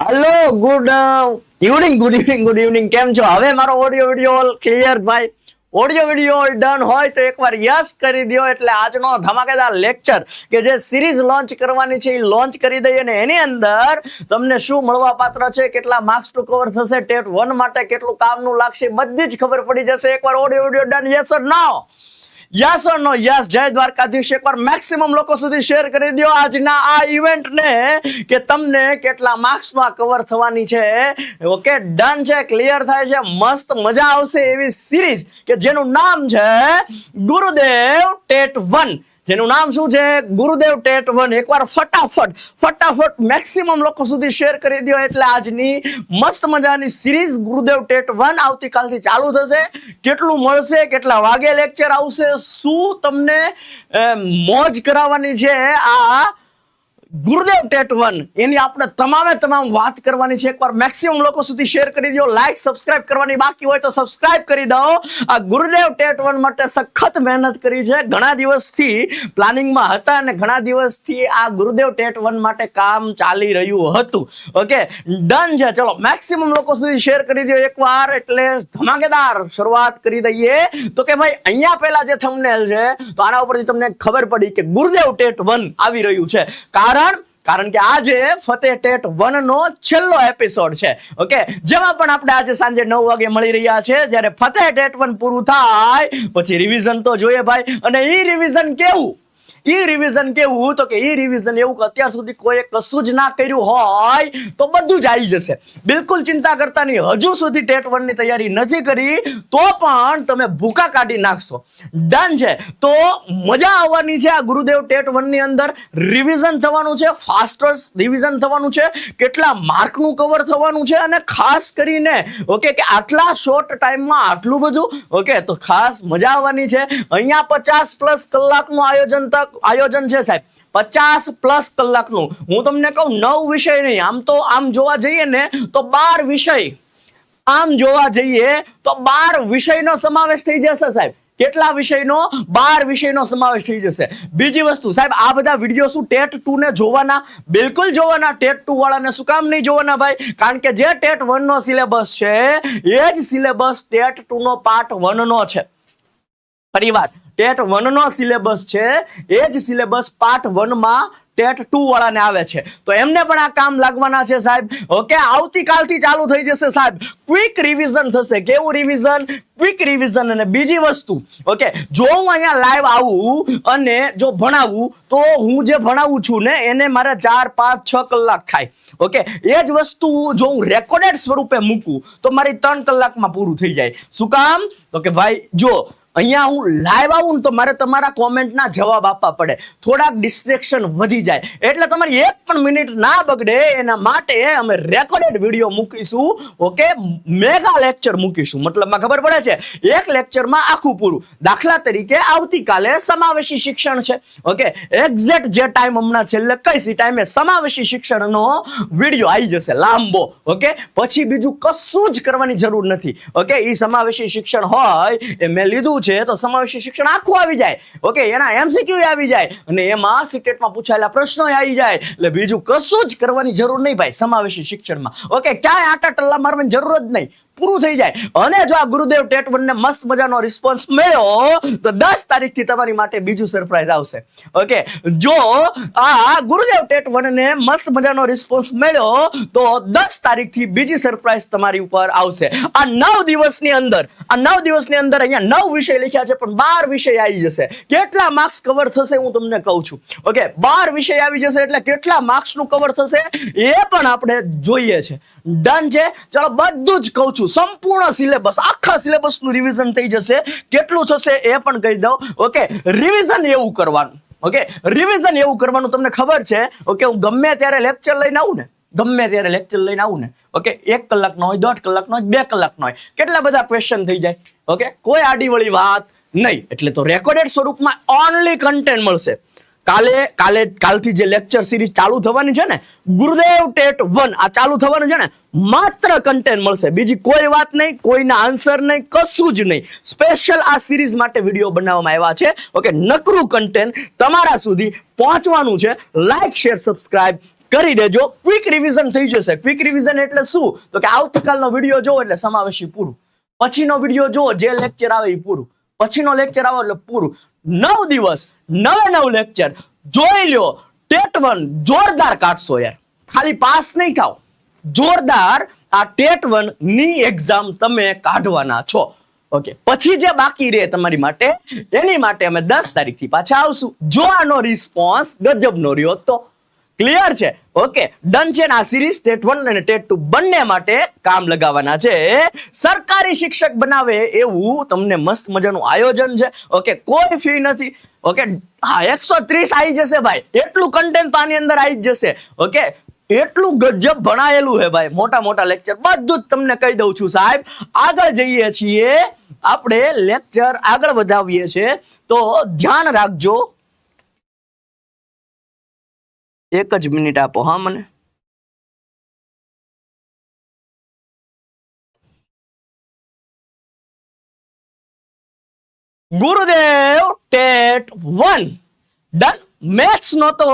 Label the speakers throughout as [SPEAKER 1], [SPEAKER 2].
[SPEAKER 1] Hello good evening good evening good evening કેમ છો? હવે મારો ઓડિયો વિડિયો ક્લિયર ભાઈ. ઓડિયો વિડિયો ડન હોય તો એકવાર યસ કરી દો એટલે આજનો ધમાકેદાર લેક્ચર કે જે સિરીઝ લોન્ચ કરવાની છે, એ લોન્ચ કરી દઈએ અને એની અંદર તમને શું મળવા પાત્ર છે, કેટલા માર્ક્સ ટુ કવર થશે, ટેટ વન માટે કેટલું કામનું લાગશે, બધી જ ખબર પડી જશે. એકવાર audio video done yes or no yes or no yes Jai Dwarkadhish એકવાર મેક્સિમમ લોકો સુધી શેર કરી દો આજના આ ઇવેન્ટ ને કે તમને કેટલા માર્ક્સમાં કવર થવાની છે. ઓકે ડન છે ક્લિયર થાય છે. મસ્ત મજા આવશે એવી સિરીઝ કે જેનું નામ છે ગુરુદેવ ટેટ વન. જેનું નામ શું છે? Gurudev TET one. એકવાર ફટાફટ ફટાફટ મેક્સિમમ લોકો સુધી શેર કરી દો એટલે આજની મસ્ત મજાની સિરીઝ ગુરુદેવ ટેટ વન આવતીકાલથી ચાલુ થશે. કેટલું મળશે, કેટલા વાગે લેક્ચર આવશે, શું તમને મોજ કરાવવાની છે આ ગુરુદેવ ટેટ વન. એની આપણે તમામે તમામ વાત કરવાની છે. એકવાર મેક્સિમમ લોકો સુધી શેર કરી દો. લાઈક સબસ્ક્રાઇબ કરવાની બાકી હોય તો સબસ્ક્રાઇબ કરી દો. આ ગુરુદેવ ટેટ વન માટે સખત મહેનત કરી છે. ઘણા દિવસથી પ્લાનિંગમાં હતા અને ઘણા દિવસથી આ ગુરુદેવ ટેટ વન માટે કામ ચાલી રહ્યું હતું. ઓકે ડન છે. ચલો મેક્સિમમ લોકો સુધી શેર કરી દો એકવાર. એટલે ધમાકેદાર શરૂઆત કરી દઈએ. તો કે ભાઈ, અહીંયા પહેલા જે થંબનેલ છે, તો આના ઉપરથી તમને ખબર પડી કે ગુરુદેવ ટેટ વન આવી રહ્યું છે. કારણ કારણ કે આજે ફતેહ ટેટ વન નો છેલ્લો એપિસોડ છે. ઓકે જેમાં પણ આપણે આજે સાંજે નવ વાગે મળી રહ્યા છે. જ્યારે ફતેહ ટેટ વન પૂરું થાય, પછી રિવિઝન તો જોઈએ ભાઈ. અને એ રિવિઝન કેવું? ઈ રિવિઝન કેવું તો કે ઈ રિવિઝન એવું કે અત્યાર સુધી કોઈએ કશું જ ના કર્યું હોય તો બધું જ આવી જશે. બિલકુલ ચિંતા કરતા નહીં. હજુ સુધી ટેટ વનની તૈયારી નથી કરી, તો પણ તમે ભૂકા કાઢી નાખશો. ડન છે. તો મજા આવવાની છે આ ગુરુદેવ ટેટ વનની અંદર. રિવિઝન થવાનું છે. ફાસ્ટર રિવિઝન થવાનું છે. કેટલા માર્કનું કવર થવાનું છે અને ખાસ કરીને, ઓકે, કે આટલા શોર્ટ ટાઈમમાં આટલું બધું, ઓકે, તો ખાસ મજા આવવાની છે. અહીંયા પચાસ પ્લસ કલાકનું આયોજન તક આયોજન છે સાહેબ. પચાસ પ્લસ કલાકનું. હું તમને કહું, નવ વિષય નહીં. આમ તો આમ જોવા જઈએ ને, તો બાર વિષય. આમ જોવા જઈએ, તો બાર વિષયનો સમાવેશ થઈ જશે સાહેબ. કેટલા વિષયનો? બાર વિષયનો સમાવેશ થઈ જશે. બીજી વસ્તુ, સાહેબ, આ બધા વીડિયો શું ટેટ ટુ ને જોવાના? બિલકુલ જોવાના. ટેટ ટુ વાળાને શું કામ નહીં જોવાના ભાઈ? કારણ કે જે ટેટ વન નો સિલેબસ છે, એ જ સિલેબસ ટેટ ટુ નો પાર્ટ વન નો છે ફરીવાર ટેટ વન નો સિલેબસ છે. એ જ સિલેબસ પાર્ટ વનમાં ટેટ ટુ વાળાને આવે છે. તો એમને પણ આ કામ લાગવાના છે સાહેબ. ઓકે, આવતીકાલથી ચાલુ થઈ જશે સાહેબ. ક્વિક રિવિઝન થશે. કેવું રિવિઝન ક્વિક રિવિઝન અને બીજી વસ્તુ. ઓકે, જો હું અહીંયા લાઈવ આવું અને જો ભણાવું, તો હું જે ભણાવું છું ને, એને મારે ચાર, પાંચ, છ કલાક થાય. ઓકે, એ જ વસ્તુ જો હું રેકોર્ડેડ સ્વરૂપે મૂકું, તો મારી ત્રણ કલાકમાં પૂરું થઈ જાય. શું કામ? તો કે ભાઈ, જો અહીંયા હું લાઈવ આવું ને તો મારે તમારા કોમેન્ટના જવાબ આપવા પડે. થોડાક ડિસ્ટ્રેક્શન વધી જાય. એટલે તમારી એક પણ મિનિટ ના બગડે એના માટે અમે રેકોર્ડેડ વીડિયો મૂકીશું. ઓકે મેગા લેક્ચર મૂકીશું. મતલબમાં ખબર પડે છે? એક લેક્ચરમાં આખું પૂરું. દાખલા તરીકે આવતીકાલે સમાવેશી શિક્ષણ છે. ઓકે એક્ઝેક્ટ જે ટાઈમ હમણાં છેલ્લે કઈ ટાઈમે સમાવેશી શિક્ષણનો વીડિયો આવી જશે લાંબો. ઓકે પછી બીજું કશું જ કરવાની જરૂર નથી. ઓકે એ સમાવેશી શિક્ષણ હોય એ મેં લીધું છે તો સમાવેશી શિક્ષણ આખું આવી જાય. ઓકે એના એમસીક્યુ આવી જાય. અને એમાં સિટેટમાં પૂછાયેલા પ્રશ્નો આવી જાય. એટલે બીજું કશું જ કરવાની જરૂર નહીં ભાઈ, સમાવેશી શિક્ષણમાં. ઓકે ક્યાંય આટા ટલ્લા મારવાની જરૂર જ નહીં. પૂરું થઈ જાય. અને જો આ ગુરુદેવ ટેટ ને મસ્ત મજાનો રિસ્પોન્સ મળ્યો, તો દસ તારીખથી તમારી માટે બીજું સરપ્રાઈઝ આવશે. ઓકે જો આ ગુરુદેવ ટેટ ને મસ્ત મજાનો રિસ્પોન્સ મળ્યો, તો દસ તારીખથી બીજી સરપ્રાઈઝ તમારી ઉપર આવશે. આ નવ દિવસની અંદર, આ નવ દિવસની અંદર અહીંયા નવ વિષય લખ્યા છે, પણ બાર વિષય આવી જશે. કેટલા માર્ક્સ કવર થશે હું તમને કહું છું. ઓકે બાર વિષય આવી જશે એટલે કેટલા માર્ક્સનું કવર થશે એ પણ આપણે જોઈએ છે. ડન છે? ચલો બધું જ કહું છું. સંપૂર્ણ સિલેબસ, આખા સિલેબસનું રિવિઝન થઈ જશે. કેટલું થશે એ પણ કહી દઉં. ઓકે રિવિઝન એવું કરવાનું. ઓકે રિવિઝન એવું કરવાનું તમને ખબર છે. ઓકે હું ગમે ત્યારે લેક્ચર લઈને આવું ને, ગમે ત્યારે લેક્ચર લઈને આવું ને ઓકે એક કલાકનો હોય, દોઢ કલાકનો હોય, બે કલાકનો હોય, કેટલા બધા ક્વેશ્ચન થઈ જાય. ઓકે કોઈ આડીવળી વાત નહીં. એટલે તો રેકોર્ડેડ સ્વરૂપમાં ઓનલી કન્ટેન્ટ મળશે. કાલે કાલે, કાલથી જે લેક્ચર સિરીઝ ચાલુ થવાની છે ને, ગુરુદેવ ટેટ વન આ ચાલુ થવાનું છે ને, માત્ર કન્ટેન્ટ મળશે. બીજી કોઈ વાત નહીં, કોઈના આન્સર નહીં, કશું જ નહીં. સ્પેશિયલ આ સિરીઝ માટે વીડિયો બનાવવામાં આવ્યા છે. ઓકે નકરું કન્ટેન્ટ તમારા સુધી પહોંચવાનું છે. લાઈક શેર સબસ્ક્રાઇબ કરી દેજો. ક્વિક રિવિઝન થઈ જશે. ક્વિક રિવિઝન એટલે શું? તો કે આવતીકાલનો વીડિયો જોવો એટલે સમાવેશી પૂરું. પછીનો વીડિયો જોવો, જે લેક્ચર આવે એ પૂરું. પછીનો લેક્ચર આવે એટલે પૂરું. નવ દિવસ, નવે નવ લેક્ચર જોઈ લ્યો, ટેટ વન જોરદાર કાઢશો યાર. ખાલી પાસ નહીં થાવ. જોરદાર આ ટેટ વનની એક્ઝામ તમે કાઢવાના છો. ઓકે પછી જે બાકી રહે તમારી માટે, એની માટે અમે દસ તારીખથી પાછા આવશું. જો આનો રિસ્પોન્સ ગજબનો રહ્યો તો. ક્લિયર છે? ઓકે ડન છે આ સિરીઝ ટેટ વન અને ટેટ ટુ બંને માટે કામ લગાવવાના છે. સરકારી શિક્ષક બનાવે એવું તમને મસ્ત મજાનું આયોજન છે. ઓકે કોઈ ફી નથી. ઓકે હા, એકસો ત્રીસ આવી જશે ભાઈ. એટલું કન્ટેન્ટ તો આની અંદર આવી જશે. ઓકે એટલું ગજબ ભણાયેલું છે ભાઈ. મોટા મોટા લેક્ચર બધું જ તમને કહી દઉં છું સાહેબ. આગળ જઈએ છીએ. આપણે લેક્ચર આગળ વધાવીએ છીએ. તો ધ્યાન રાખજો. એક જ મિનિટ આપો, હા, મને? Gurudev TET one. Done. Maths નો તો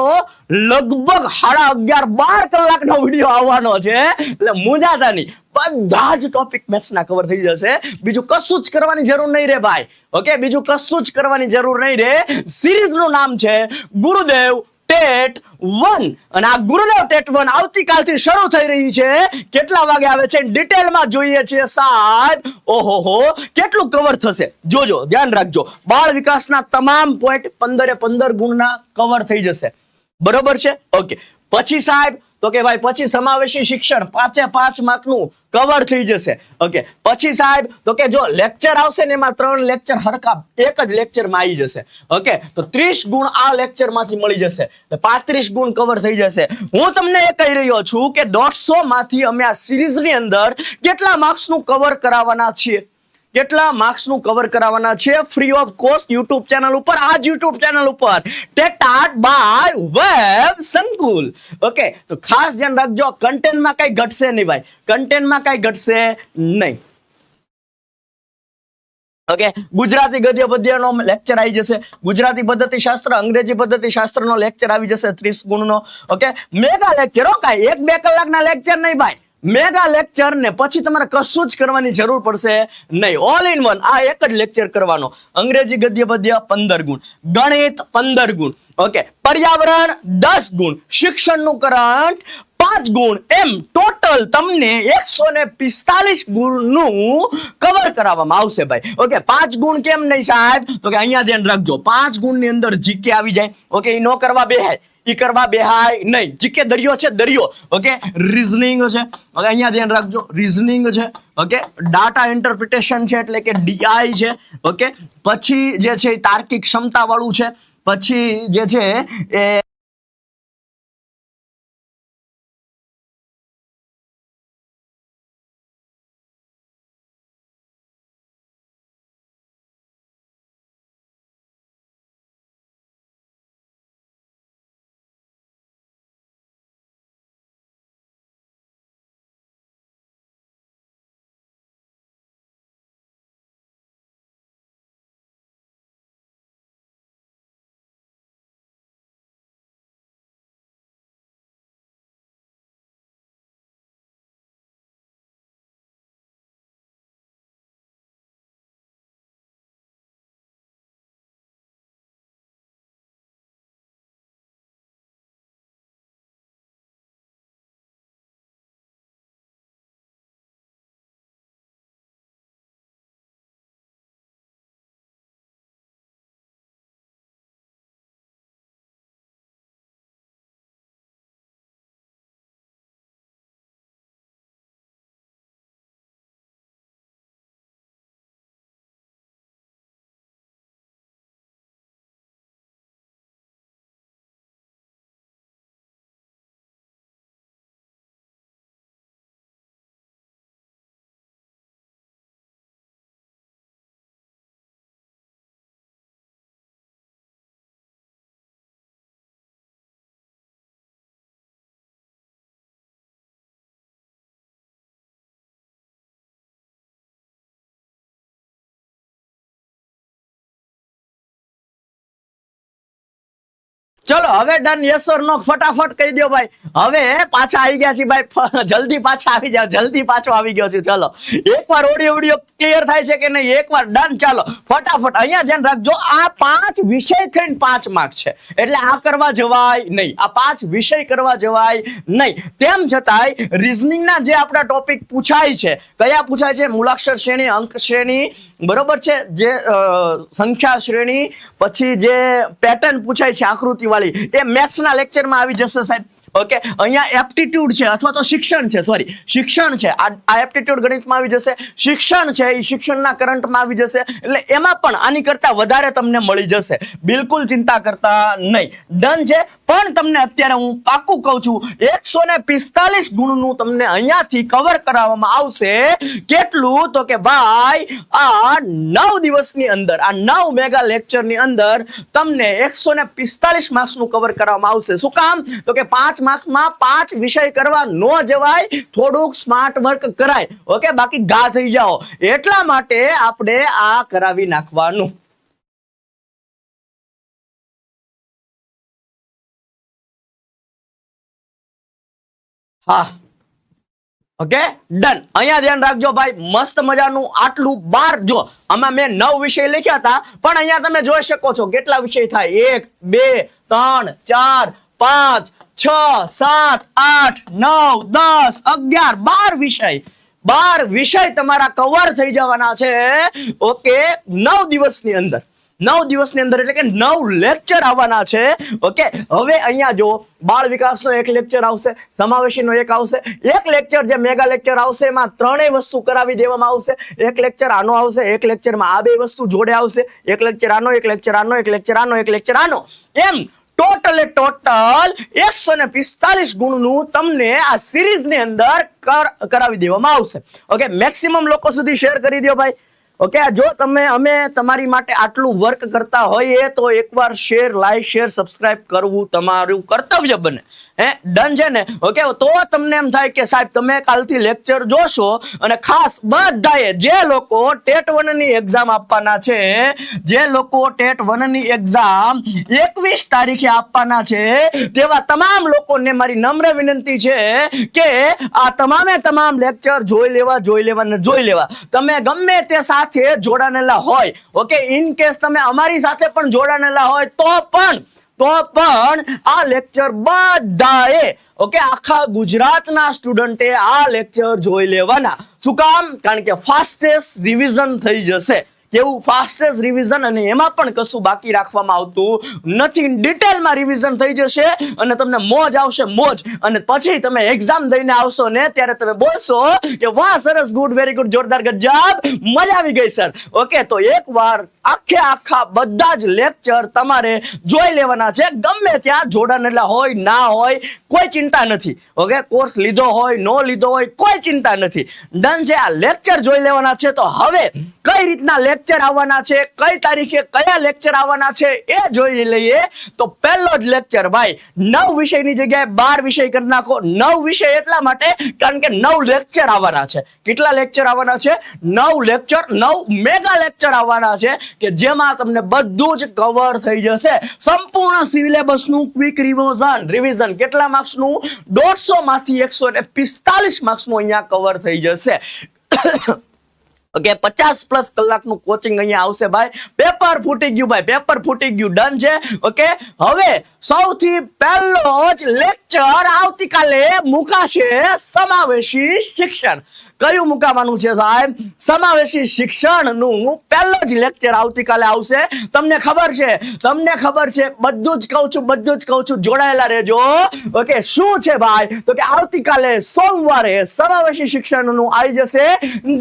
[SPEAKER 1] લગભગ સાડા અગિયાર બાર કલાકનો વીડિયો આવવાનો છે, એટલે મુંજાતા નહીં. બધા જ ટોપિક મેથ્સ ના કવર થઈ જશે. બીજું કશું જ કરવાની જરૂર નહીં રે ભાઈ. ઓકે, બીજું કશું જ કરવાની જરૂર નહીં રે. સિરીઝનું નામ છે ગુરુદેવ ટેટ વન. અને આ ગુરુદેવ ટેટ વન આવતીકાલથી શરૂ થઈ રહી છે. કેટલા વાગે આવે છે? ડિટેલમાં જોઈએ છીએ સાહેબ. ઓહો કેટલું કવર થશે? જોજો, ધ્યાન રાખજો. બાળ વિકાસના તમામ પોઈન્ટ પંદરે પંદર ગુણના કવર થઈ જશે. બરોબર છે? ઓકે. પછી સાહેબ, તો કે ભાઈ, પછી સમાવેશી શિક્ષણ, પાંચે પાંચ માર્કનું કવર થઈ જશે. ઓકે પછી સાહેબ, તો કે જો લેક્ચર આવશે ને એમાં ત્રણ લેક્ચર હરખા, એક જ લેક્ચરમાં આવી જશે. ઓકે તો ત્રીસ ગુણ આ લેક્ચરમાંથી મળી જશે. પાંત્રીસ ગુણ કવર થઈ જશે. હું તમને એ કહી રહ્યો છું કે દોઢસો માંથી અમે આ સિરીઝની અંદર કેટલા માર્ક્સનું કવર કરાવવાના છીએ? કેટલા માર્ક્સનું કવર કરાવવાના છે? Free of cost YouTube channel ઉપર આ જ યુટ્યુબ ચેનલ ઉપર. TET TAT by web Sankul okay તો ખાસ ધ્યાન રાખજો કન્ટેન્ટમાં કઈ ઘટશે નહીં ભાઈ. કન્ટેન્ટમાં કઈ ઘટશે નહીં. ઓકે ગુજરાતી ગદ્ય પદ્યનો લેક્ચર આવી જશે. ગુજરાતી પદ્ધતિ શાસ્ત્ર અંગ્રેજી પદ્ધતિ શાસ્ત્રનો લેક્ચર આવી જશે ત્રીસ ગુણનો. ઓકે મેગા લેક્ચર હો કાંઈ. એક બે કલાકના લેક્ચર નહીં ભાઈ. મેગા લેક્ચર ને પછી તમારે કશું જ કરવાની જરૂર પડશે નહીં. ઓલ ઇન વન આ એક જ લેક્ચર કરવાનો. અંગ્રેજી ગદ્ય પદ્ય પંદર ગુણ. ગણિત પંદર ગુણ. ઓકે પર્યાવરણ દસ ગુણ. શિક્ષણનું કરંટ પાંચ ગુણ. એમ ટોટલ તમને એકસો ને પિસ્તાલીસ ગુણનું કવર કરાવવામાં આવશે ભાઈ. ઓકે પાંચ ગુણ કેમ નહીં સાહેબ? તો કે અહીંયા ધ્યાન રાખજો. પાંચ ગુણની અંદર જીકે આવી જાય. ઓકે એ નો કરવા બેહાય. ઈ કરવા બેહાય નહીં. જીકે દરિયો છે, દરિયો. ઓકે? રીઝનિંગ છે. ઓકે, અહીંયા ધ્યાન રાખજો. રીઝનિંગ છે. ઓકે? ડાટા ઇન્ટરપ્રિટેશન છે એટલે કે ડીઆઈ છે. ઓકે? પછી જે છે એ તાર્કિક ક્ષમતા વાળું છે. પછી જે છે એ ચલો, હવે ડન યસ ઓર નો ફટાફટ કહી દો ભાઈ. હવે પાછા આવી ગયા છે ભાઈ. જલ્દી પાછા આવી જાવ જલ્દી પાછો આવી ગયો છું. ચલો, એકવાર ઓડિયો ઓડિયો ક્લિયર થાય છે કે નહીં? એકવાર ડન ચાલો, ફટાફટ, અહીંયા ધ્યાન રાખજો, આ પાંચ વિષય થઈને પાંચ માર્ક છે. એટલે આ કરવા જવાય નહીં. આ પાંચ વિષય કરવા જવાય નહીં. તેમ છતાંય, reasoning ના જે આપણા ટોપિક પૂછાય છે, કયા પૂછાય છે? મૂળાક્ષર શ્રેણી, અંક શ્રેણી, બરોબર છે? જે સંખ્યા શ્રેણી, પછી જે પેટર્ન પૂછાય છે, આકૃતિ વાળી એ મેથ્સના લેક્ચરમાં આવી જશે સાહેબ. ઓકે અહીંયા એપ્ટિટ્યુડ છે અથવા તો શિક્ષણ છે સોરી શિક્ષણ છે. આ એપ્ટિટ્યુડ ગણિતમાં આવી જશે. શિક્ષણ છે એ શિક્ષણના કરંટમાં આવી જશે. એટલે એમાં પણ આની કરતાં વધારે તમને મળી જશે. બિલકુલ ચિંતા કરતા નહીં. ડન છે. પણ તમને અત્યારે હું પાકું કહું છું એકસો ને પિસ્તાલીસ ગુણનું તમને અહીંયાથી કવર કરાવવામાં આવશે. કેટલું? તો કે ભાઈ, આ નવ દિવસની અંદર, આ નવ મેગા લેક્ચરની અંદર તમને એકસો ને પિસ્તાલીસ માર્ક્સનું કવર કરવામાં આવશે. શું કામ? તો કે પાંચ માર્ક્સમાં પાંચ વિષય કરવા ન જવાય, થોડુંક સ્માર્ટ વર્ક કરાય. ઓકે, બાકી ગા થઈ જાઓ. એટલા માટે આપણે આ કરાવી નાખવાનું. ઓકે ડન અહીંયા ધ્યાન રાખજો ભાઈ, મસ્ત મજાનું આટલું બાર જો, આમાં મેં નવ વિષય લખ્યા હતા, પણ અહીંયા તમે જોઈ શકો છો કેટલા વિષય થાય. એક, બે, ત્રણ, ચાર, પાંચ, છ, સાત, આઠ, નવ, દસ, અગિયાર, બાર વિષય. બાર વિષય તમારા કવર થઈ જવાના છે. ઓકે નવ દિવસની અંદર. નવ દિવસની અંદર એટલે કે નવ લેક્ચર આવવાના છે. ઓકે હવે અહીંયા જો બાળ વિકાસનો એક લેક્ચર આવશે, સમાવેશીનો એક આવશે. એક લેક્ચર જે મેગા લેક્ચર આવશે, એમાં ત્રણેય વસ્તુ કરાવી દેવામાં આવશે. એક લેક્ચર આનો આવશે, એક લેક્ચરમાં આ બે વસ્તુ જોડે આવશે. એક લેક્ચર આનો, એક લેક્ચર આનો, એક લેક્ચર આનો, એક લેક્ચર આનો. એમ ટોટલે ટોટલ એકસો ને પિસ્તાલીસ ગુણનું તમને આ સિરીઝની અંદર કર- કરાવી દેવામાં આવશે. ઓકે મેક્સિમમ લોકો સુધી શેર કરી દો ભાઈ. ઓકે જો તમે અમે તમારી માટે આટલું વર્ક કરતા હોઈએ તો એકવાર શેર લાઈક શેર સબસ્ક્રાઇબ કરવું તમારું કર્તવ્ય બને. હે ડન છે ને? ઓકે, તો તમને એમ થાય કે સાહેબ, તમે કાલથી લેક્ચર જોશો અને ખાસ બધાએ, જે લોકો ટેટ વનની એક્ઝામ આપવાના છે, જે લોકો ટેટ વનની એક્ઝામ એકવીસ તારીખે આપવાના છે, તેવા તમામ લોકોને મારી નમ્ર વિનંતી છે કે આ તમામે તમામ લેક્ચર જોઈ લેવા જોઈ લેવા ને જોઈ લેવા. તમે ગમે તે સાથે જોડાણેલા હોય ઓકે ઇન કેસ તમે અમારી સાથે પણ જોડાનેલા હોય, તો પણ તો પણ આ લેક્ચર બધાએ ઓકે આખા ગુજરાતના સ્ટુડન્ટે આ લેક્ચર જોઈ લેવાના. શું કામ? કારણ કે ફાસ્ટેસ્ટ રિવિઝન થઈ જશે. કેવું ફાસ્ટેસ્ટ રિવિઝન અને એમાં પણ કશું બાકી રાખવામાં આવતું નથી. ડિટેલમાં રિવિઝન થઈ જશે અને તમને મોજ આવશે, મોજ. અને પછી તમે એક્ઝામ દઈને આવશો ને ત્યારે તમે બોલશો કે, વાહ, સરસ ગુડ વેરી ગુડ જોરદાર ગજબ. મજા આવી ગઈ સર ઓકે તો એકવાર આખે આખા બધા જ લેક્ચર તમારે જોઈ લેવાના છે. ગમે ત્યાં જોડાણેલા હોય, ના હોય, કોઈ ચિંતા નથી. ઓકે કોર્સ લીધો હોય, નો લીધો હોય, કોઈ ચિંતા નથી. ડન છે, આ લેક્ચર જોઈ લેવાના છે. તો હવે કઈ રીતના લેક્ચર આવવાના છે, કઈ તારીખે કયા લેક્ચર આવવાના છે એ જોઈ લઈએ. તો પહેલો જ લેક્ચર ભાઈ, નવ વિષયની જગ્યાએ બાર વિષય કરી નાખો. નવ વિષય એટલા માટે કારણ કે નવ લેક્ચર આવવાના છે. કેટલા લેક્ચર આવવાના છે? નવ લેક્ચર નવ મેગા લેક્ચર આવવાના છે કે જેમાં તમને બધું જ કવર થઈ જશે. સંપૂર્ણ સિલેબસનું ક્વિક રિવિઝન રિવિઝન કેટલા માર્ક્સનું દોઢસો માંથી એકસો ને પિસ્તાલીસ માર્ક્સનું અહીંયા કવર થઈ જશે. ઓકે પચાસ પ્લસ કલાકનું કોચિંગ અહીંયા આવશે ભાઈ. પેપર ફૂટી ગયું ભાઈ પેપર ફૂટી ગયું. ડન છે. ઓકે હવે સૌથી પહેલો જ લેક્ચર આવતીકાલે મુકાશે સમાવેશી શિક્ષણ. કયું મુકાવાનું છે સાહેબ? સમાવેશી શિક્ષણનું પહેલો જ લેક્ચર આવતીકાલે આવશે. તમને ખબર છે, તમને ખબર છે, બધું જ કહું છું, બધું જ કહું છું, જોડાયેલા રહેજો. ઓકે, શું છે ભાઈ? તો કે આવતીકાલે સોમવારે સમાવેશી શિક્ષણનું આવી જશે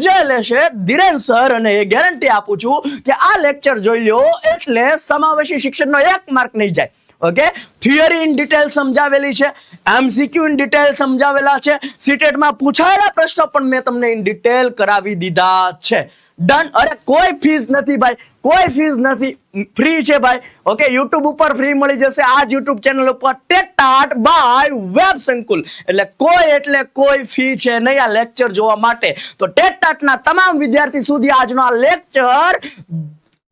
[SPEAKER 1] જે લેશે ધીરેન સર અને ગેરંટી આપું છું કે આ લેક્ચર જોઈ લો એટલે સમાવેશી શિક્ષણનો એક માર્ક નહીં જાય. ઓકે થિયરી ઇન ડિટેલ સમજાવેલી છે. એમસીક્યુ ઇન ડિટેલ સમજાવેલા છે. સીટેટમાં પૂછાયેલા પ્રશ્નો પણ મેં તમને ઇન ડિટેલ કરાવી દીધા છે. ડન અરે કોઈ ફીસ નથી ભાઈ. કોઈ ફીસ નથી. ફ્રી છે ભાઈ. ઓકે યુટ્યુબ ઉપર ફ્રી મળી જશે. આ જ યુટ્યુબ ચેનલ ઉપર ટેટાટ બાય વેબ સંકુલ એટલે કોઈ એટલે કોઈ ફી છે નહીં આ લેક્ચર જોવા માટે. તો ટેટાટના તમામ વિદ્યાર્થી સુધી આજનો આ લેક્ચર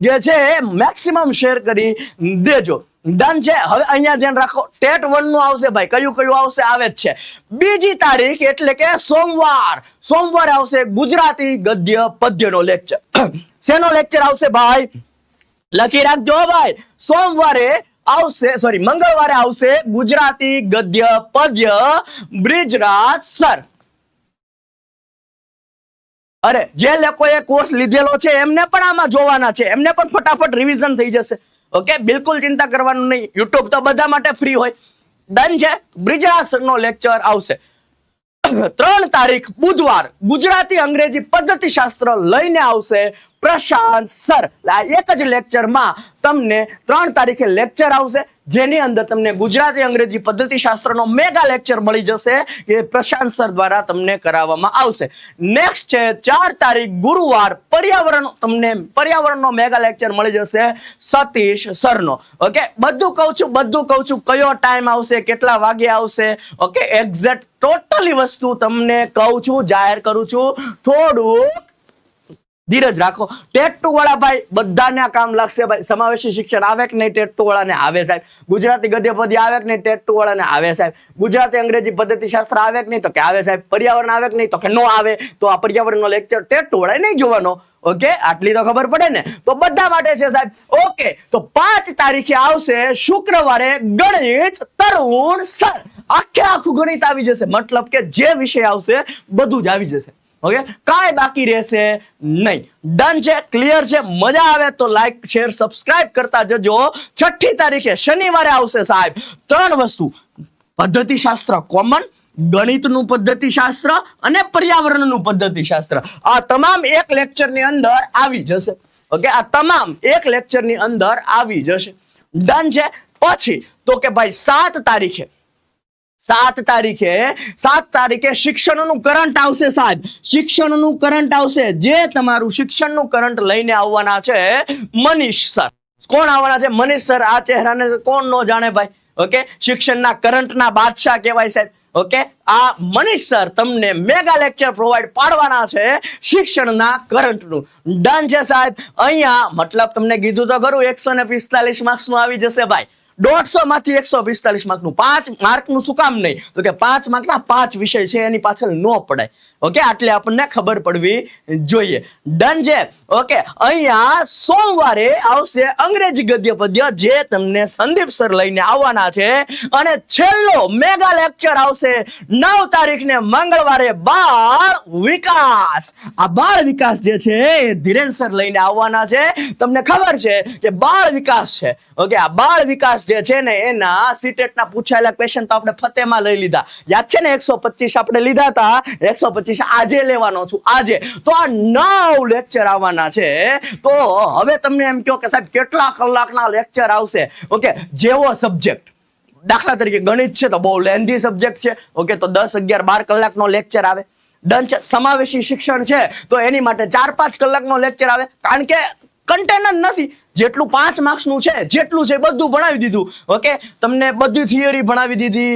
[SPEAKER 1] જે છે મેક્સિમમ શેર કરી દેજો. ડન છે. હવે અહીંયા ધ્યાન રાખો. ટેટ વનનું આવશે ભાઈ. કયું કયું આવશે? આવે જ છે. બીજી તારીખ એટલે કે સોમવાર. સોમવારે આવશે ગુજરાતી ગદ્ય પદ્યનો લેક્ચર શેનો લેક્ચર આવશે ભાઈ? લખી રાખજો ભાઈ. સોમવારે આવશે સોરી મંગળવારે આવશે ગુજરાતી ગદ્ય પદ્ય બ્રિજરાજ સર. અરે, જે લોકોએ કોર્સ લીધેલો છે, એમને પણ આમાં જોવાના છે. એમને પણ ફટાફટ રિવિઝન થઈ જશે. ઓકે? બિલકુલ ચિંતા કરવાનું નહીં. યુટ્યુબ તો બધા માટે ફ્રી હોય. ડન છે? બ્રિજરાજ નો લેક્ચર આવશે. ત્રણ તારીખ બુધવાર ગુજરાતી અંગ્રેજી પદ્ધતિ શાસ્ત્ર લઈને આવશે. પ્રશાંત સર. આ એક જ લેક્ચરમાં તમને ત્રણ તારીખે લેક્ચર આવશે. જેની અંદર તમને ગુજરાતી અંગ્રેજી પદ્ધતિ શાસ્ત્રનો મેગા લેક્ચર મળી જશે. એ પ્રશાંત સર દ્વારા તમને કરાવવામાં આવશે. નેક્સ્ટ છે, ચાર તારીખ ગુરુવાર પર્યાવરણ તમને પર્યાવરણનો મેગા લેક્ચર મળી જશે સતીશ સરનો. ઓકે બધું કહું છું, બધું કહું છું. કયો ટાઈમ આવશે, કેટલા વાગે આવશે? ઓકે એક્ઝેક્ટ ટોટલી વસ્તુ તમને કહું છું, જાહેર કરું છું. થોડુંક ધીરજ રાખો. ટેટ વાળા ભાઈ, બધાને આ કામ લાગશે ભાઈ. સમાવેશી શિક્ષણ આવે કે નહીં ટેટ વાળાને આવે સાહેબ. ગુજરાતી ગદ્ય પદ્ય આવે કે નહીં ટેટ વાળાને આવે સાહેબ. ગુજરાતી અંગ્રેજી પદ્ધતિ શાસ્ત્ર આવે કે નહીં તો કે આવે સાહેબ. પર્યાવરણ આવે કે નહીં તો કે નો આવે. તો આ પર્યાવરણનો લેક્ચર ટેટ વાળાએ નહીં જોવાનો. ઓકે? આટલી તો ખબર પડે ને. તો બધા માટે છે સાહેબ. ઓકે? તો પાંચ તારીખે આવશે શુક્રવારે ગણિત તરુણ સર. આખે આખું ગણિત આવી જશે. મતલબ કે જે વિષય આવશે બધું જ આવી જશે. ઓકે? કાંઈ બાકી રહેશે નહીં. ડન છે ક્લિયર છે. મજા આવે તો લાઈક શેર સબસ્ક્રાઇબ કરતા જજો. છઠ્ઠી તારીખે શનિવારે આવશે સાહેબ. ત્રણ વસ્તુ. પદ્ધતિ શાસ્ત્ર કોમન ગણિતનું પદ્ધતિ શાસ્ત્ર અને પર્યાવરણનું પદ્ધતિ શાસ્ત્ર આ તમામ એક લેક્ચરની અંદર આવી જશે. ઓકે? આ તમામ એક લેક્ચરની અંદર આવી જશે. ડન છે? પછી, તો કે ભાઈ સાત તારીખે સાત તારીખે સાત તારીખે શિક્ષણનું કરંટ આવશે સાહેબ. શિક્ષણનું કરંટ આવશે. જે તમારું શિક્ષણનું કરંટ લઈને આવવાના છે, મનીષ સર. કોણ આવવાના છે? મનીષ સર, આ ચહેરાને કોણ નો જાણે ભાઈ? ઓકે? શિક્ષણના કરંટના બાદશાહ કહેવાય સાહેબ. ઓકે? આ મનીષ સર તમને મેગા લેક્ચર પ્રોવાઈડ પાડવાના છે શિક્ષણના કરંટનું. ડન છે સાહેબ. અહીંયા મતલબ તમને કીધું તો ખરું, એકસો ને પિસ્તાલીસ માર્ક્સનું આવી જશે ભાઈ. દોઢસો માંથી એકસો પિસ્તાલીસ માર્કનું પાંચ માર્કનું શું કામ નહીં? તો કે પાંચ માર્કના પાંચ વિષય છે, એની પાછળ ન પડાય. ઓકે? આટલે આપણને ખબર પડવી જોઈએ. ડન છે. ઓકે? અહીંયા સોમવારે આવશે અંગ્રેજી ગદ્ય પદ્ય જે તમને સંદીપ સર લઈને આવવાના છે. અને છેલ્લો મેગા લેક્ચર આવશે નવ તારીખને મંગળવારે બાળ વિકાસ. આ બાળ વિકાસ જે છે એ ધીરેન સર લઈને આવવાના છે. તમને ખબર છે કે બાળ વિકાસ છે. ઓકે? આ બાળ વિકાસ જે છે ને, એના સીટેટ ના પૂછાયેલા ક્વેશ્ચન તો આપણે ફતેમાં લઈ લીધા. યાદ છે ને, એકસો પચીસ આપણે લીધા હતા. એકસો પચીસ આજે લેવાનો છું, આજે. તો આ નવ લેક્ચર આવવાના છે. તો હવે તમને એમ કહો કે સાહેબ, કેટલા કલાકના લેક્ચર આવશે? ઓકે જેવો સબ્જેક્ટ દાખલા તરીકે ગણિત છે તો બહુ લેન્ધી સબ્જેક્ટ છે. ઓકે તો દસ અગિયાર બાર કલાકનો લેક્ચર આવે. દંચ સમાવેશી શિક્ષણ છે. તો એની માટે ચાર પાંચ કલાકનો લેક્ચર આવે. કારણ કે કન્ટેન્ટ જ નથી. જેટલું પાંચ માર્ક્સનું છે, જેટલું છે બધું ભણાવી દીધું. ઓકે તમને બધી થિયરી ભણાવી દીધી,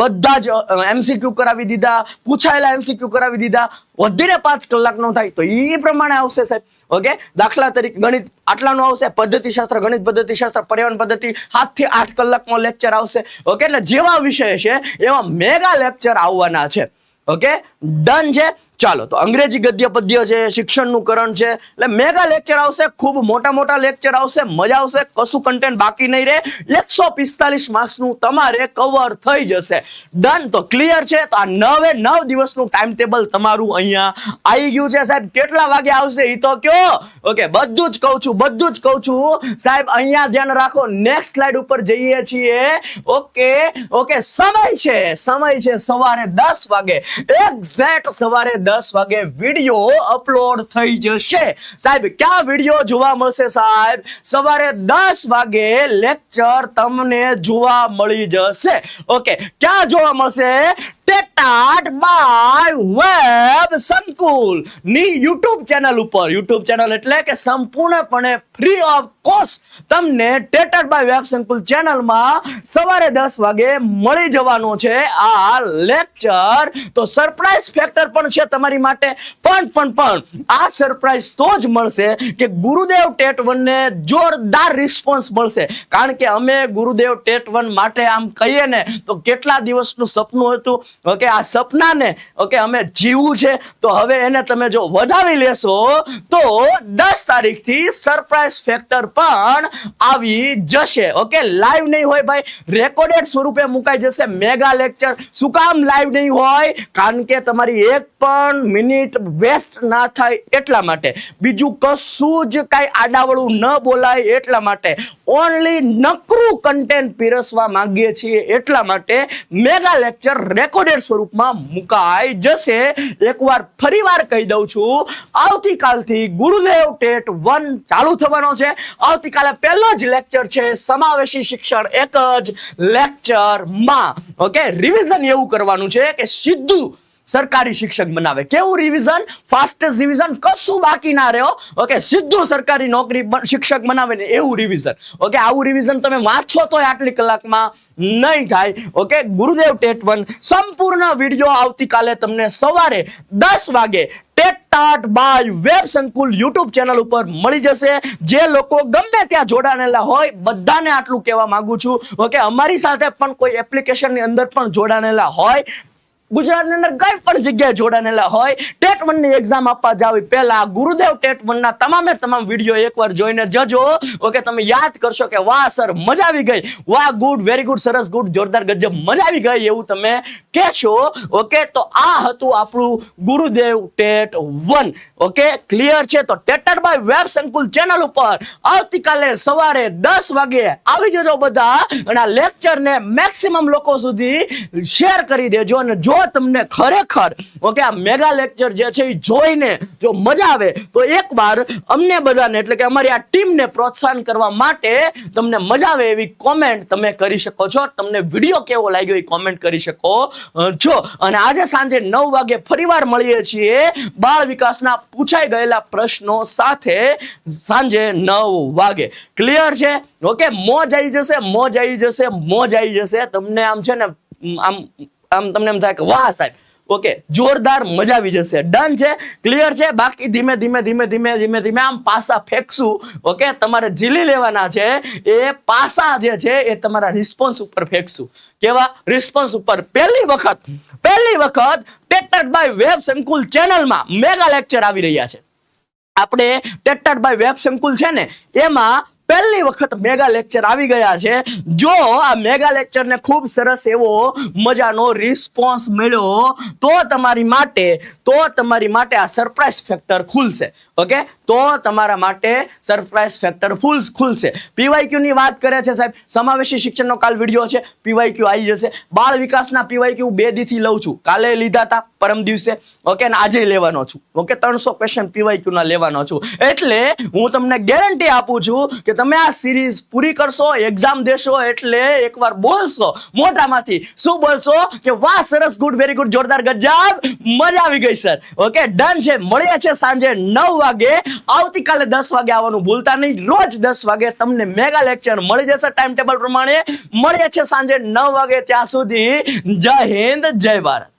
[SPEAKER 1] બધા જ એમસીક્યુ કરાવી દીધા, પૂછાયેલા એમસીક્યુ કરાવી દીધા. વધીને પાંચ કલાકનો થાય તો એ પ્રમાણે આવશે સાહેબ. ઓકે દાખલા તરીકે ગણિત આટલાનું આવશે પદ્ધતિ શાસ્ત્ર ગણિત પદ્ધતિ શાસ્ત્ર પર્યાવરણ પદ્ધતિ સાતથી આઠ કલાકનો લેક્ચર આવશે. ઓકે એટલે જેવા વિષય છે, એવા મેગા લેક્ચર આવવાના છે. ઓકે ડન છે. ચાલો, તો અંગ્રેજી ગદ્ય પદ્ય છે, શિક્ષણનું કરણ છે, એટલે મેગા લેક્ચર આવશે, ખૂબ મોટા મોટા લેક્ચર આવશે, મજા આવશે, કશું કન્ટેન્ટ બાકી નહીં રહે. એકસો પિસ્તાલીસ માર્ક્સનું તમારે કવર થઈ જશે. ડન તો ક્લિયર છે, તો આ નવે નવ દિવસનું ટાઈમ ટેબલ તમારું અહીંયા આવી ગયું છે, સાહેબ. કેટલા વાગે આવશે એ તો કયો? ઓકે બધું જ કહું છું, બધું જ કહું છું. સાહેબ, અહીંયા ધ્યાન રાખો નેક્સ્ટ સ્લાઇડ ઉપર જઈએ છીએ. ઓકે ઓકે સમય છે સમય છે સવારે દસ વાગે. એક્ઝેક્ટ સવારે દસ વાગે વીડિયો અપલોડ થઈ જશે. સાહેબ, ક્યાં વીડિયો જોવા મળશે સાહેબ? સવારે દસ વાગે લેક્ચર તમને જોવા મળી જશે. ઓકે ક્યાં જોવા મળશે? ટેટાટ બાય વેબ સંકુલની યુટ્યુબ ચેનલ ઉપર. યુટ્યુબ ચેનલ એટલે કે સંપૂર્ણપણે ફ્રી ઓફ કોસ્ટ તમને ટેટર બાય વેબ સંકુલ ચેનલમાં સવારે દસ વાગે મળી જવાનો છે આ લેક્ચર તો સરપ્રાઈઝ ફેક્ટર પણ છે તમારી માટે. પણ પણ પણ, આ સરપ્રાઈઝ તો જ મળશે કે ગુરુદેવ ટેટ વન ને જોરદાર રિસ્પોન્સ મળશે. કારણ કે અમે ગુરુદેવ ટેટ વન માટે આમ કહીએ ને, તો કેટલા દિવસનું સપનું હતું? ઓકે, આ સપનાને, ઓકે, અમે જીવવું છે, તો હવે એને તમે જો વધાવી લેશો, તો દસ તારીખથી સરપ્રાઈઝ ફેક્ટર પણ આવી જશે. ઓકે લાઈવ નહીં હોય ભાઈ રેકોર્ડેડ સ્વરૂપે મુકાઈ જશે મેગા લેક્ચર શું કામ લાઈવ નહીં હોય? કારણ કે તમારી એક પણ મિનિટ વેસ્ટ ના થાય એટલા માટે. બીજું કશું જ કાંઈ આડાવડું ન બોલાય એટલા માટે. ઓનલી નકરું કન્ટેન્ટ પીરસવા માંગીએ છીએ એટલા માટે મેગા લેક્ચર રેકોર્ડેડ સ્વરૂપમાં મુકાઈ જશે. એકવાર ફરીવાર કહી દઉં છું, આવતીકાલથી ગુરુદેવ ટેટ વન ચાલુ થવાનો છે. આવતીકાલે પહેલો જ લેક્ચર છે સમાવેશી શિક્ષણ એક જ લેક્ચરમાં ઓકે રિવિઝન એવું કરવાનું છે કે સીધું સરકારી શિક્ષક બનાવે. કેવું રિવિઝન ફાસ્ટેસ્ટ રિવિઝન કશું બાકી ના રહ્યો. ઓકે સીધું સરકારી નોકરી શિક્ષક બનાવે ને એવું રિવિઝન ઓકે આવું રિવિઝન તમે વાંચો તો આટલી કલાકમાં નહીં થાય. ઓકે ગુરુદેવ ટેટ વન સંપૂર્ણ વીડિયો આવતીકાલે તમને સવારે દસ વાગે TET by web Sankul YouTube channel ઉપર મળી જશે. જે લોકો ગમે ત્યાં જોડાણેલા હોય, બધાને આટલું કહેવા માંગુ છું. ઓકે અમારી સાથે પણ કોઈ એપ્લિકેશનની અંદર પણ જોડાણેલા હોય ગુજરાતની અંદર કઈ પણ જગ્યાએ જોડાયેલા હોય, ટેટ વનની એક્ઝામ આપવા જાવ પહેલા ગુરુદેવ ટેટ વન ના તમામે તમામ વીડિયો એકવાર જોઈને જજો. ઓકે, તમે યાદ કરશો કે વાહ સર, મજા આવી ગઈ. વાહ, ગુડ વેરી ગુડ સરસ, ગુડ, જોરદાર, ગજબ, મજા આવી ગઈ એવું તમે કહેશો. ઓકે, તો આ હતું આપણું Gurudev TET one. Okay clear છે? તો ટેટર બાય વેબ સંકુલ ચેનલ ઉપર આવતીકાલે સવારે દસ વાગે આવી જજો બધા અને આ લેક્ચરને મેક્સિમમ લોકો સુધી શેર કરી દેજો અને જો તમને ખરેખર ઓકે આ મેગા લેક્ચર જે છે એ જોઈને જો મજા આવે, તો એકવાર અમને બધાને, એટલે કે અમારી આ ટીમને પ્રોત્સાહન કરવા માટે તમને મજા આવે એવી કોમેન્ટ તમે કરી શકો છો. તમને વીડિયો કેવો લાગ્યો એ કોમેન્ટ કરી શકો છો. અને આજે સાંજે નવ વાગે ફરીવાર મળીએ છીએ બાળ વિકાસના પૂછાઈ ગયેલા પ્રશ્નો સાથે સાંજે નવ વાગે. ક્લિયર છે? ઓકે મોજ આવી જશે, મોજ આવી જશે, મોજ આવી જશે. તમને આમ છે ને, આમ આમ તમને એમ થાય કે વાહ સાહેબ. ઓકે જોરદાર મજા આવી જશે. ડન છે ક્લિયર છે. બાકી ધીમે ધીમે ધીમે ધીમે ધીમે ધીમે આમ પાસા ફેંકશું. ઓકે તમારે ઝીલી લેવાના છે. એ પાસા જે છે, એ તમારા રિસ્પોન્સ ઉપર ફેંકશું. કેવા? રિસ્પોન્સ ઉપર. પહેલી વખત પહેલી વખત ટેક્ટર બાય વેબ સંકુલ ચેનલમાં મેગા લેક્ચર આવી રહ્યા છે. આપણે ટેક્ટર બાય વેબ સંકુલ છે ને, એમાં પહેલી વખત મેગા લેક્ચર આવી ગયા છે. જો આ મેગા લેક્ચર ને ખૂબ સરસ એવો મજાનો રિસ્પોન્સ મળ્યો, તો તમારી માટે તો તમારી માટે આ સરપ્રાઈઝ ફેક્ટર ખુલશે. ઓકે તો તમારા માટે સરપ્રાઈઝ ફેક્ટર ફૂલ ખુલશે. પીવાયક્યુ ની વાત કરે છે સાહેબ. સમાવેશી શિક્ષણનો કાલ વીડિયો છે. પીવાયક્યુ આવી જશે. બાળ વિકાસના પીવાયક્યુ બે દીથી લઉં છું. કાલે લીધા હતા પરમ દિવસે. ઓકે ને આજે લેવાનો છું. ઓકે ત્રણસો ક્વેશ્ચન પીવાયક્યુ ના લેવાનો છું. એટલે હું તમને ગેરંટી આપું છું કે તમે આ સિરીઝ પૂરી કરશો એક્ઝામ દેશો, એટલે એકવાર બોલશો. મોઢામાંથી શું બોલશો? કે વાહ, સરસ ગુડ વેરી ગુડ જોરદાર ગજબ. મજા આવી ગઈ. સર ઓકે ડન છે. મળ્યા છે સાંજે નવ વાગે. આવતીકાલે દસ વાગે આવવાનું ભૂલતા નહીં. રોજ દસ વાગે તમને મેગા લેક્ચર મળી જશે ટાઈમ ટેબલ પ્રમાણે. મળીએ છે સાંજે નવ વાગે ત્યાં સુધી. જય હિન્દ, જય ભારત.